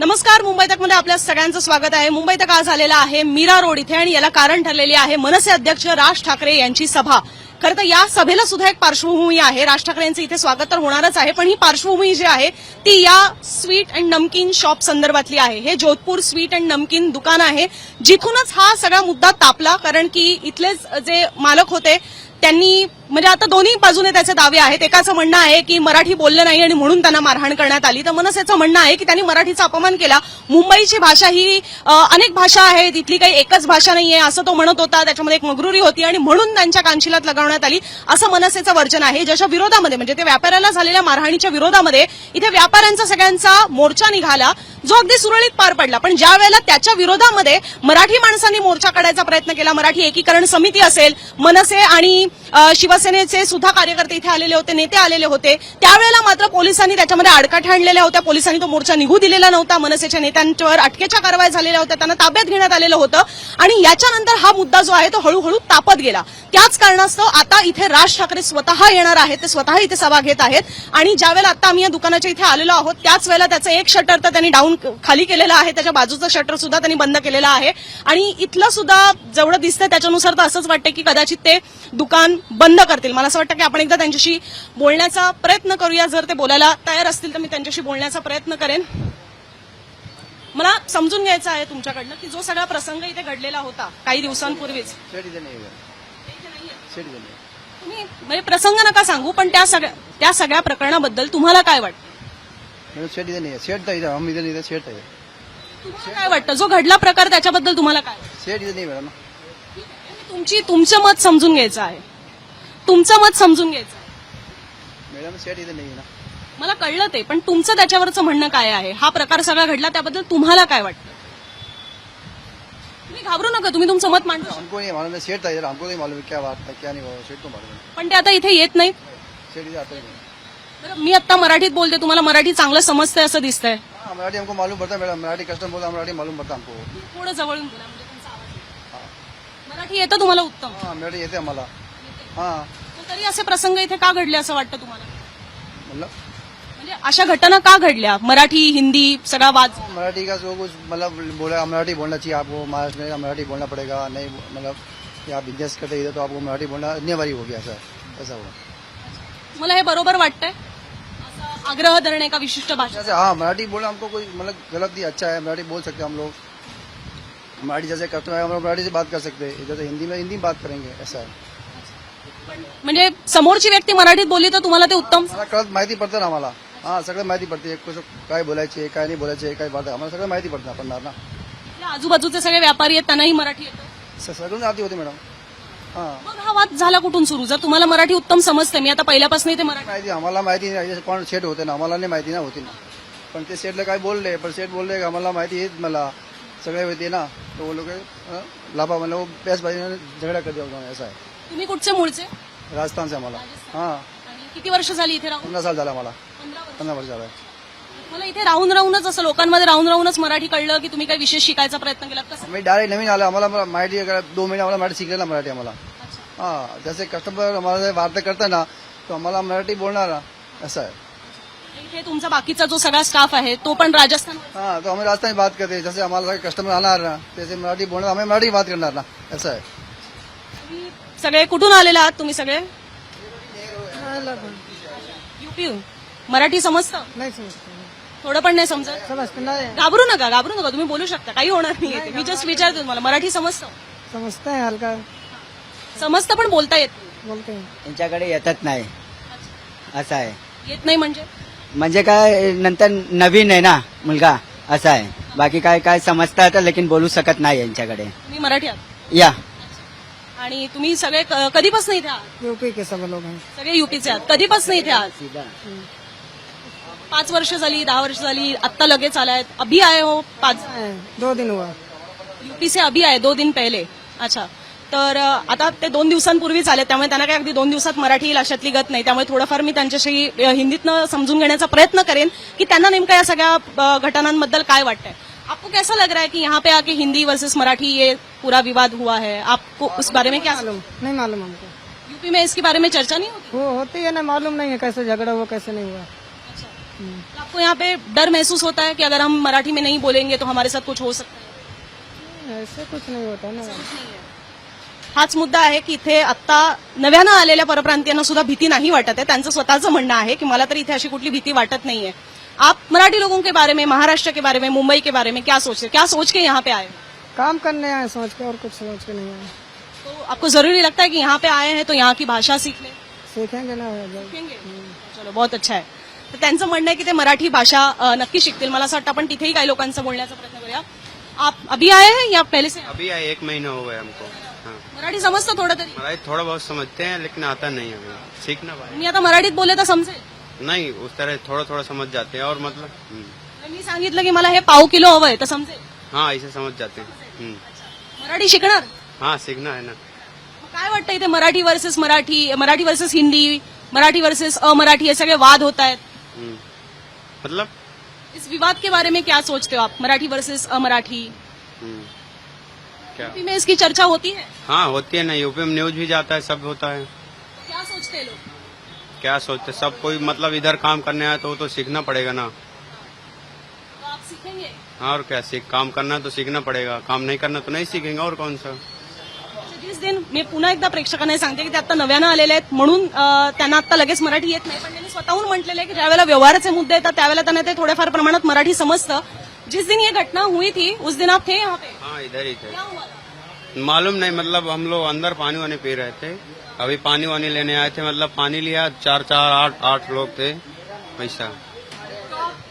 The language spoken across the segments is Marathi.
नमस्कार मुंबई तकमध्ये आपल्या सगळ्यांचं स्वागत आहे. मुंबई तक आज आलेला आहे मीरा रोड इथे आणि याला कारण ठरलेली आहे मनसे अध्यक्ष राज ठाकरे यांची सभा. खरं तर या सभेला सुद्धा एक पार्श्वभूमी आहे. राज ठाकरे यांचं इथे स्वागत तर होणारच आहे पण ही पार्श्वभूमी जी आहे ती या स्वीट अँड नमकीन शॉप संदर्भातली आहे. हे जोधपूर स्वीट अँड नमकीन दुकान आहे जिथूनच हा सगळा मुद्दा तापला कारण की इथलेच जे मालक होते त्यांनी म्हणजे आता दोन्ही बाजूने त्याचे दावे आहेत. एकाचं म्हणणं आहे की मराठी बोललं नाही आणि म्हणून त्यांना मारहाण करण्यात आली. तर मनसेचं म्हणणं आहे की त्यांनी मराठीचा अपमान केला. मुंबईची भाषा ही अनेक भाषा आहे तिथली काही एकच भाषा नाही आहे असं तो म्हणत होता. त्याच्यामध्ये एक मगरुरी होती आणि म्हणून त्यांच्या कानशिलात लगावण्यात आली. असं मनसेचं वर्जन आहे. ज्याच्या विरोधामध्ये म्हणजे ते व्यापाऱ्याला झालेल्या मारहाणीच्या विरोधामध्ये इथे व्यापाऱ्यांचा सगळ्यांचा मोर्चा निघाला. जो अगदी सुरळीत पार पडला. पण ज्या वेळेला त्याच्या विरोधामध्ये मराठी माणसांनी मोर्चा काढायचा प्रयत्न केला मराठी एकीकरण समिती असेल मनसे आणि शिवसेनेचे सुद्धा कार्यकर्ते इथे आलेले होते नेते आलेले होते त्यावेळेला मात्र पोलिसांनी त्याच्यामध्ये अडकाठी आणलेल्या होत्या. पोलिसांनी तो मोर्चा निघू दिलेला नव्हता. मनसेच्या नेत्यांच्यावर अटकेच्या कारवाई झालेल्या होत्या. त्यांना ताब्यात घेण्यात आलेलं होतं. आणि याच्यानंतर हा मुद्दा जो आहे तो हळूहळू तापत गेला. त्याच कारणास्तव आता इथे राज ठाकरे स्वतः येणार आहेत. ते स्वतः इथे सभा घेत आहेत. आणि ज्यावेळेला आता आम्ही या दुकानाच्या इथे आलेलो आहोत त्याच वेळेला त्याचं एक शटर तर त्यांनी डाऊन खाली केलेलं आहे त्याच्या बाजूचं शटर सुद्धा त्यांनी बंद केलेलं आहे. आणि इथलं सुद्धा जेवढं दिसतंय त्याच्यानुसार तर असंच वाटतं की कदाचित ते दुकान बंद करतील. मला असं वाटतं की आपण एकदा त्यांच्याशी बोलण्याचा प्रयत्न करूया. जर ते बोलायला तयार असतील तर मी त्यांच्याशी बोलण्याचा प्रयत्न करेन. मला समजून घ्यायचं आहे तुमच्याकडनं की जो सगळा प्रसंग इथे घडलेला होता काही दिवसांपूर्वीच. तुम्ही म्हणजे प्रसंग नका सांगू पण त्या सगळ्या त्या सगळ्या प्रकरणाबद्दल तुम्हाला काय वाटतं? मैडम सेट इधर नहीं है सेट था इधर हम इधर इधर सेट है तुम्हाला काय वाटतं? जो घडला प्रकार त्याच्याबद्दल तुम्हाला काय? सेट इधर नहीं मैडम. तुमची तुमचं मत समजून घ्यायचं आहे. तुमचं मत समजून घ्यायचं आहे. मैडम सेट इधर नहीं ना. मला कळलं ते पण तुमचं त्याच्यावरचं म्हणणं काय आहे? हा प्रकार सगळा घडला त्याबद्दल तुम्हाला काय वाटतं? तुम्ही घाबरू नका तुम्ही तुमचं मत मांडू. हमको नहीं मालूम है सेट था इधर हमको नहीं मालूम है क्या बात था क्या नहीं हुआ सेट को मालूम है पण ते आता इथे येत नाहीत. सेट इधर आता ही नहीं. मी आता मराठीत बोलते तुम्हाला मराठी चांगलं समजतंय असं दिसतंय. हाँ मराठी हमको मालूम पड़ता है मैडम. मराठी कस्टम बोलता मराठी मालूम पड़ता हमको थोडं जवळून बोला म्हणजे तुमचा आवाज येईल. मराठी येतं तुम्हाला उत्तम. हाँ मराठी येते आम्हाला. हाँ. पण तरी असे प्रसंग इथे का घडले असं वाटतं तुम्हाला? मतलब म्हणजे अशा घटना का घडल्या? मराठी हिंदी सगळा वाद. मराठी का जो कुछ मतलब बोला मराठी बोलना चाहिए आपको महाराष्ट्र में मराठी बोलना पड़ेगा नहीं मतलब आप बिजनेस करते इधर तो आपको मराठी बोलना अनिवार्य हो गया सर। ऐसा हुआ। मला हे बरोबर वाटतंय. असं आग्रह धरणे का विशिष्ट भाषा जैसे हाँ मराठी बोलना हमको कोई मतलब गलत नहीं अच्छा है मराठी बोल सकते हैं हम लोग. मराठी जैसे है हम लोग मराठी से बात कर सकते हैं. जैसे हिंदी में हिंदी में बात करेंगे ऐसा है. म्हणजे समोरची व्यक्ती मराठीत बोलली तर तुम्हाला ते उत्तम मला कळत माहिती पडतं ना आम्हाला. हा सगळं माहिती पडते. कसं काय बोलायचे काय नाही बोलायचे काय बात आम्हाला सगळं माहिती पडतं आपण ना. आपल्या आजूबाजूचे सगळे व्यापारी आहेत त्यांनाही मराठी येतं. स- सगळं आधी होते मॅडम. मग हा वाद झाला कुठून सुरू? जर तुम्हाला मराठी उत्तम समजते मी आता पहिल्यापासून ते मराठी माहिती आम्हाला माहिती नाही कोण सेट होते ना आम्हाला नाही माहिती ना होती ना. पण ते सेटला काय बोलले पण सेट बोलले का आम्हाला माहिती येत मला. सगळे होते ना तो वो अं, लाभा वो बेस्ट ने झगड़ा कर दिया उन्होंने ऐसा है तुम्ही कुठचे मूळचे? राजस्थान से आम्हाला हाँ. आणि किती वर्ष झाली इथे राहून? पंधरा साल झाला मला पंधरा वर्ष. पंधरा वर्ष झाला. मला इथे राहून राहूनच असं लोकांमध्ये राहून राहूनच मराठी कळलं की तुम्ही काही विशेष शिकायचा प्रयत्न केला? कसं? मी डायरेक्ट नवीन आला आम्हाला मला माहिती अगर दो महिने आम्हाला मराठी शिकलेला मराठी आम्हाला. हाँ जैसे कस्टमर हमारे से वार्ता करता है ना तो हमारा मराठी बोलना ना ऐसा है इथे तुमचा बाकीचा जो सगळा स्टाफ आहे तो पण राजस्थान हाँ तो हमें रास्ता में बात करते. हैं जैसे हमारा कस्टमर आना ना जैसे मराठी बोलना हमें मराठी बात करना ना. ऐसा है सगळे कुठून आलेले आहात तुम्ही सगळे? युपी मराठी समजतं? नाही समजत थोडं पण नाही समजत? समजत. नाही. घाबरू नका घाबरू नका. तुम्ही बोलू शकता. काही होणार नाही. मी जस्ट विचारते तुम्हाला. मराठी समजतं? समजत आहे हलका समजतं पण बोलता येत नाही. बोलते यांच्याकडे येतच नाही. असं आहे. येत नाही म्हणजे? म्हणजे काय नंतर नवीन आहे ना मुलगा असं आहे. बाकी काय काय समजता येतं लेकिन बोलू शकत नाही यांच्याकडे. तुम्ही मराठी आहात? या. आणि तुम्ही सगळे क- कधीपासून इथे आहात? यूपी के सब लोग हैं सगळे युपीचे आहात. कधीपासून इथे आहात? पाच वर्ष झाली दहा वर्ष झाली आत्ता लगेच आलायत अभी आए हो पाच? हैं, दो दिन हुआ. यूपी से अभी आहे दो दिन पहिले. अच्छा. तर आता ते दोन दिवसांपूर्वीच आले त्यामुळे त्यांना काही अगदी दोन दिवसात मराठी अशातली गत नाही. त्यामुळे थोडंफार मी त्यांच्याशी हिंदीतनं समजून घेण्याचा प्रयत्न करेन की त्यांना नेमकं या सगळ्या घटनांबद्दल काय वाटतंय. आपको कैसा लग रहा है कि यहाँ पे आके हिंदी वर्सेस मराठी ये पूरा विवाद हुआ है? आपको उस बारे में क्या मालूम नहीं मालूम हमको। यूपी में इसके बारे में चर्चा नहीं होती? वो होती है ना मालूम नहीं है कैसे झगड़ा हुआ कैसे नहीं हुआ। आपको यहाँ पे डर महसूस होता है कि अगर हम मराठी में नहीं बोलेंगे तो हमारे साथ कुछ हो सकता है? ऐसे कुछ नहीं होता ना। हाच मुद्दा आहे की इथे आता नव्यानं आलेल्या परप्रांतीयांना सुद्धा भीती नाही वाटत आहे. त्यांचं स्वतःचं म्हणणं आहे की मला तर इथे अशी कुठली भीती वाटत नाहीये. आप मराठी लोगों के बारे में महाराष्ट्र के बारे में मुंबई के बारे में क्या सोचते क्या सोच के यहाँ पे आए काम करने आए सोच के और कुछ सोच के नहीं आए। तो आपको जरूरी लगता है कि यहाँ पे आए हैं तो यहाँ की भाषा सीख लें? सीखेंगे ना? चलो बहुत अच्छा आहे तर त्यांचं म्हणणं आहे की ते मराठी भाषा नक्की शिकतील. मला असं वाटतं आपण तिथेही काही लोकांचं बोलण्याचा प्रयत्न करूया. आप अभी आए हैं या पहले से? अभी आए एक महीना हो गया हमको। हाँ मराठी समजतं थोडं तरी. मराठी थोड़ा बहुत समझते हैं लेकिन आता नहीं हमें सीखना भाई। मी आता मराठीत बोलले तर समजेल. नहीं उस तरह थोड़ा थोड़ा समझ जाते हैं और मतलब हम्म, मी सांगितलं की मला हे पाव किलो हवंय तर समजेल. हाँ ऐसे समझ जाते हैं। हम्म, मराठी शिकणार? हाँ सीखना है ना। मग काय वाटतं इथे Marathi versus Marathi Marathi versus Hindi Marathi versus अमराठी हे सगळे वाद होत आहेत. हम्म, मतलब? इस विवाद के बारे में क्या सोचते हो आप? मराठी वर्सेस अमराठी. हम्म, क्या? यूपी में इसकी चर्चा होती है? हाँ होती है ना यूपी में न्यूज भी जाता है सब होता है। क्या सोचते हैं लोग? क्या सोचते सब कोई मतलब इधर काम करने आया तो वो तो सीखना पड़ेगा ना। तो आप सीखेंगे? हाँ और क्या सीख काम करना है तो सीखना पड़ेगा। काम नहीं करना तो नहीं सीखेंगे और कौन सा? जिस दिन मी पुन्हा एकदा प्रेक्षकांना हे सांगते की ते आता नव्यानं आलेले आहेत म्हणून अं, त्यांना आता लगेच मराठी येत नाही. पण त्यांनी स्वतःहून म्हटलेलं आहे की ज्यावेळेला व्यवहाराचे मुद्दे येतात त्यावेळेला त्यांना ते थोड्याफार प्रमाणात मराठी समजतं. जिस दिन ये घटना हुई थी उस दिन आप थे यहाँ पे? हाँ इधर ही थे? मालूम नहीं मतलब हम लोग अंदर पानी वानी पी रहे थे। अभी पानी वानी लेने आए थे मतलब पानी लिया चार चार आठ आठ लोग थे वैसा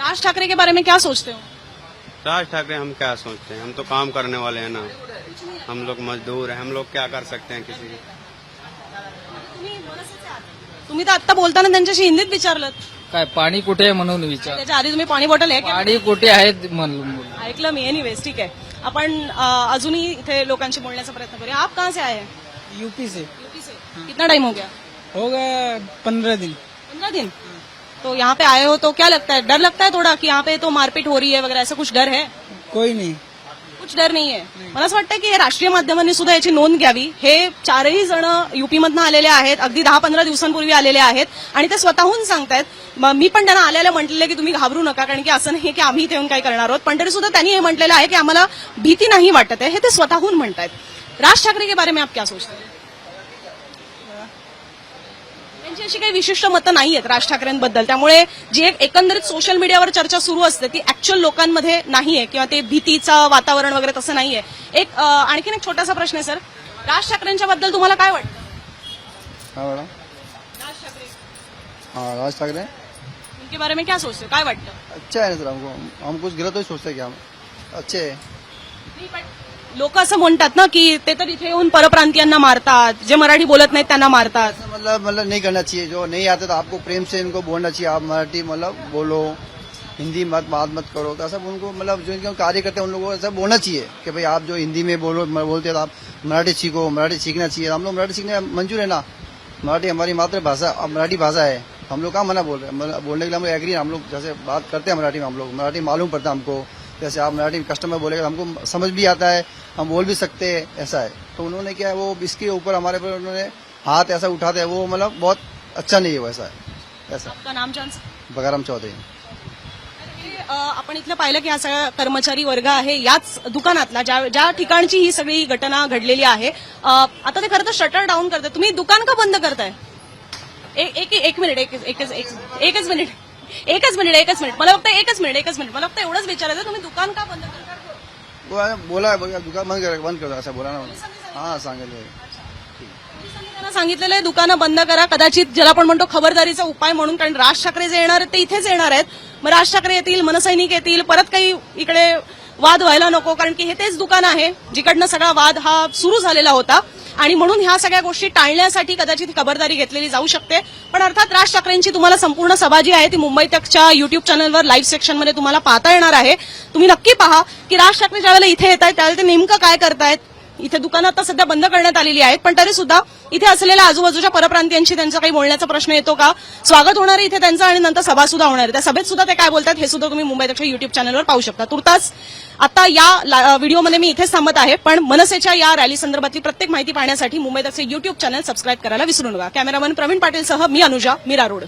राज ठाकरे के बारे में क्या सोचते हो? राज ठाकरे हम क्या सोचते हैं? हम तो काम करने वाले हैं ना। हम लोग मजदूर हैं हम लोग क्या कर सकते हैं किसी की? तुम्ही तर आता बोलताना त्यांच्याशी हिंदीत विचारलं काय पाणी कुठे आहे म्हणून विचार. त्याच्या आधी तुम्ही पाणी बॉटल आहे का? पाणी कुठे आहे म्हणून. ऐकलं मी एनिवेज ठीक आहे. आपण अजूनही इथे लोकांशी बोलण्याचा प्रयत्न करूया. आप कहाँ से आए हैं? यूपी से. यूपी से. कितना टाइम हो गया? हो गया पंद्रह दिन. पंद्रह दिन? तो यहाँ पे आए हो तो क्या लगता है? डर लगता है थोड़ा कि यहाँ पे तो मारपीट हो रही है वगैरह ऐसा कुछ डर है? कोई नहीं. कुछ डर मला असं वाटतं की हे राष्ट्रीय माध्यमांनी सुद्धा याची नोंद घ्यावी. हे चारही जण युपीमधनं आलेले आहेत. अगदी दहा पंधरा दिवसांपूर्वी आलेले आहेत. आणि ते स्वतःहून सांगतायत मी पण त्यांना आल्याला म्हटलेलं की तुम्ही घाबरू नका कारण की असं नाही की आम्ही इथे येऊन काय करणार आहोत. पण तरी सुद्धा त्यांनी हे म्हटलेलं आहे की आम्हाला भीती नाही वाटत आहे. हे ते स्वतःहून म्हणतायत. राज ठाकरे के बारे में आप क्या सोचते हैं? त्यांची अशी काही विशिष्ट मतं नाही आहेत राज ठाकरेंबद्दल. त्यामुळे जी एक एकंदरीत सोशल मीडियावर चर्चा सुरू असते ती ऍक्च्युअल लोकांमध्ये नाहीये किंवा ते भीतीचं वातावरण वगैरे तसं नाहीये. एक अं, आणखीन एक छोटासा प्रश्न आहे सर. राज ठाकरेंच्या बद्दल तुम्हाला काय वाटतं? हाँ मैडम. राज ठाकरे. हाँ राज ठाकरे. उनके बारे में क्या सोचते हो? काय वाटतं? अच्छा है ना सर. हमको हम कुछ गलत नहीं सोचते क्या? हम अच्छे है. लोक असं ना की ते तर इथे येऊन मारतात. जे मराठी बोलत नाहीत त्यांना मारतात. मतलब मतलब नहीं करना चाहिए. जो नहीं आते तो आपको प्रेम से इनको बोलना चाहिए. आप मराठी मतलब बोलो, हिंदी मत बात मत करो. तो सब उनको मतलब जो इनके कार्य करते हैं, उन लोगों को ऐसा बोलना चाहिए कि भाई आप जो हिंदी में बोलो बोलते हैं तो आप मराठी सीखो, मराठी सीखना चाहिए. हम लोग मराठी सीखने मंजूर है ना? मराठी हमारी मातृभाषा, अब मराठी भाषा है. हम लोग कहाँ मना बोल रहे हैं? मतलब बोलने के लिए हम लोग एग्री हम लोग जैसे बात करते हैं मराठी में, हम लोग मराठी मालूम पड़ता है हमको. जैसे आप मराठी कस्टमर बोलेगा हमको समझ भी आता है हम बोल भी सकते हैं ऐसा है। तो उन्होंने क्या है वो इसके ऊपर हमारे पर उन्होंने हाथ ऐसा उठाते हैं वो मतलब बहुत अच्छा नहीं है वैसा है। ऐसा। आपका नाम जान बगाराम चौधरी। आपण इथलं पाहिलं की हा सगळा कर्मचारी वर्ग आहे याच दुकानातला ज्या ज्या ठिकाणची ही सगळी घटना घडलेली आहे आता ते खरं तर शटर डाऊन करतात तुम्ही दुकान का बंद करताय? एक एक एक मिनिट एक एकच एक- एकच मिनिट. एकच मिनिट एकच मिनिट. मला फक्त एकच मिनिट एकच मिनिट. मला फक्त एवढंच विचारायचं तुम्ही दुकान का बंद बोला बोला, दुकान बंद कर बंद कर. ऐसा बोला ना हाँ सांगेल पोलिसांनी त्यांना सांगितलेलं आहे दुकानं बंद करा. कदाचित ज्याला आपण म्हणतो खबरदारीचा उपाय म्हणून कारण राज ठाकरे जे येणार आहेत ते इथेच येणार आहेत. मग राज ठाकरे येतील मनसैनिक येतील परत काही इकडे वाद व्हायला नको कारण की हे तेच दुकान आहे जिकडनं सगळा वाद हा सुरू झालेला होता. आणि म्हणून ह्या सगळ्या गोष्टी टाळण्यासाठी कदाचित खबरदारी घेतलेली जाऊ शकते. पण अर्थात राज ठाकरेंची तुम्हाला संपूर्ण सभा जी आहे ती मुंबई तकच्या युट्यूब चॅनलवर लाईव्ह सेक्शनमध्ये तुम्हाला पाहता येणार आहे. तुम्ही नक्की पहा की राज ठाकरे ज्यावेळेला इथे येत आहेत त्यावेळेला ते नेमकं काय करतायत? इथे दुकानं आता सध्या बंद करण्यात आलेली आहेत पण तरी सुद्धा इथे असलेल्या आजूबाजूच्या परप्रांतीयांशी त्यांचा काही बोलण्याचा प्रश्न येतो का? स्वागत होणार इथे त्यांचं आणि नंतर सभा सुद्धा होणार आहे. त्या सभेत सुद्धा ते काय बोलतात हे सुद्धा तुम्ही मुंबईच्या युट्यूब चॅनलवर पाहू शकता. तुर्तास आता या व्हिडिओमध्ये मी इथेच थांबत आहे पण मनसेच्या या रॅली संदर्भातली प्रत्येक माहिती पाहण्यासाठी मुंबईतर्फे युट्यूब चॅनल सबस्क्राईब करायला विसरू नका. कॅमेरामन प्रवीण पाटीलसह मी अनुजा मीरा रोड